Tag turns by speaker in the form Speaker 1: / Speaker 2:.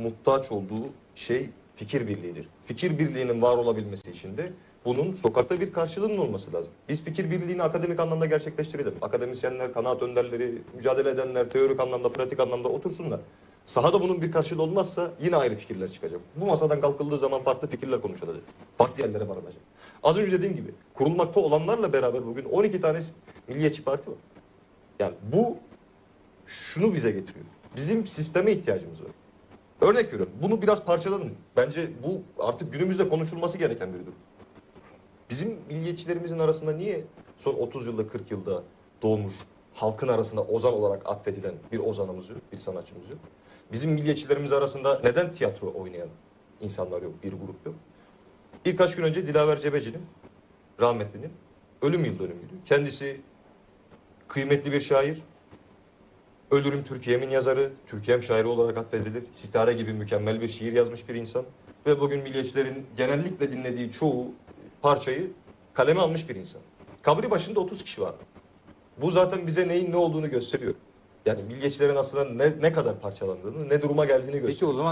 Speaker 1: muhtaç olduğu şey fikir birliğidir. Fikir birliğinin var olabilmesi için de bunun sokakta bir karşılığının olması lazım. Biz fikir birliğini akademik anlamda gerçekleştirelim. Akademisyenler, kanaat önderleri, mücadele edenler, teorik anlamda, pratik anlamda otursunlar. Sahada bunun bir karşılığı olmazsa yine ayrı fikirler çıkacak. Bu masadan kalkıldığı zaman farklı fikirler konuşulacak. Farklı yerlere varılacak. Az önce dediğim gibi kurulmakta olanlarla beraber bugün 12 tane milliyetçi parti var. Yani bu şunu bize getiriyor. Bizim sisteme ihtiyacımız var. Örnek veriyorum. Bunu biraz parçalayalım. Bence bu artık günümüzde konuşulması gereken bir durum. Bizim milliyetçilerimizin arasında niye son 30 yılda 40 yılda doğmuş halkın arasında ozan olarak atfedilen bir ozanımız yok, bir sanatçımız yok? Bizim milliyetçilerimiz arasında neden tiyatro oynayan insanlar yok, bir grup yok? Birkaç gün önce Dilaver Cebeci'nin, rahmetlinin ölüm yıl dönümüydü. Kendisi kıymetli bir şair, Ölürüm Türkiye'min yazarı, Türkiye'm şairi olarak atfedilir. Sitare gibi mükemmel bir şiir yazmış bir insan. Ve bugün milliyetçilerin genellikle dinlediği çoğu parçayı kaleme almış bir insan. Kabri başında 30 kişi vardı. Bu zaten bize neyin ne olduğunu gösteriyor. Yani milliyetçilerin aslında ne, ne kadar parçalandığını, ne duruma geldiğini gösteriyor.
Speaker 2: Peki o zaman